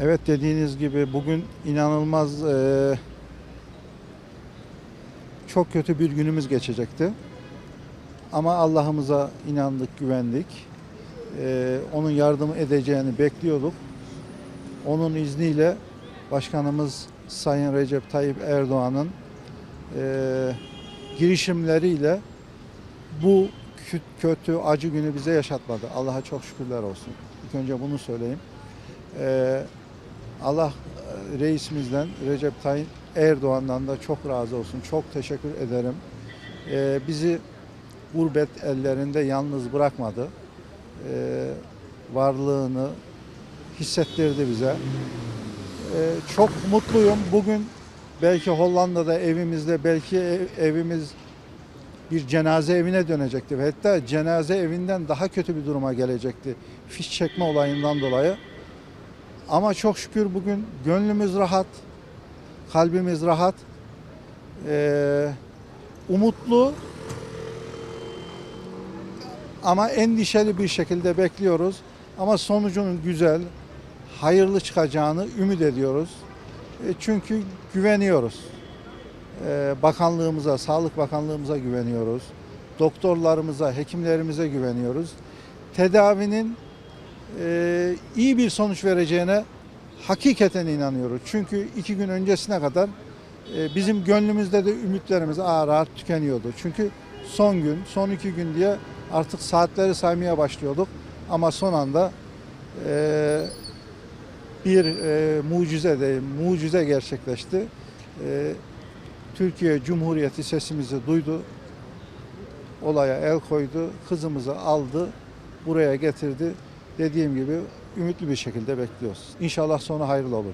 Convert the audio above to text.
Evet dediğiniz gibi bugün inanılmaz e, çok kötü bir günümüz geçecekti. Ama Allah'ımıza inandık, güvendik. E, onun yardım edeceğini bekliyorduk. Onun izniyle Başkanımız Sayın Recep Tayyip Erdoğan'ın eee, girişimleriyle bu kötü, acı günü bize yaşatmadı. Allah'a çok şükürler olsun. İlk önce bunu söyleyeyim. Eee, Allah e, reisimizden Recep Tayyip Erdoğan'dan da çok razı olsun. Çok teşekkür ederim. Eee, bizi gurbet ellerinde yalnız bırakmadı. Eee, varlığını hissettirdi bize. Eee, çok mutluyum. Bugün belki Hollanda'da evimizde belki ev- evimiz bir cenaze evine dönecekti. Hatta cenaze evinden daha kötü bir duruma gelecekti. Fiş çekme olayından dolayı. Ama çok şükür bugün gönlümüz rahat, kalbimiz rahat, Ee, umutlu ama endişeli bir şekilde bekliyoruz. Ama sonucunun güzel, hayırlı çıkacağını ümit ediyoruz. E, çünkü güveniyoruz. E, bakanlığımıza, Sağlık Bakanlığımıza güveniyoruz. Doktorlarımıza, hekimlerimize güveniyoruz. Tedavinin e, iyi bir sonuç vereceğine hakikaten inanıyoruz. Çünkü iki gün öncesine kadar bizim gönlümüzde de ümitlerimiz ağır ağır tükeniyordu. Çünkü son gün, son iki gün diye artık saatleri saymaya başlıyorduk. Ama son anda bir e, mucize de mucize gerçekleşti. E, Türkiye Cumhuriyeti sesimizi duydu. Olaya el koydu. Kızımızı aldı. Buraya getirdi. Dediğim gibi ümitli bir şekilde bekliyoruz. İnşallah sonu hayırlı olur.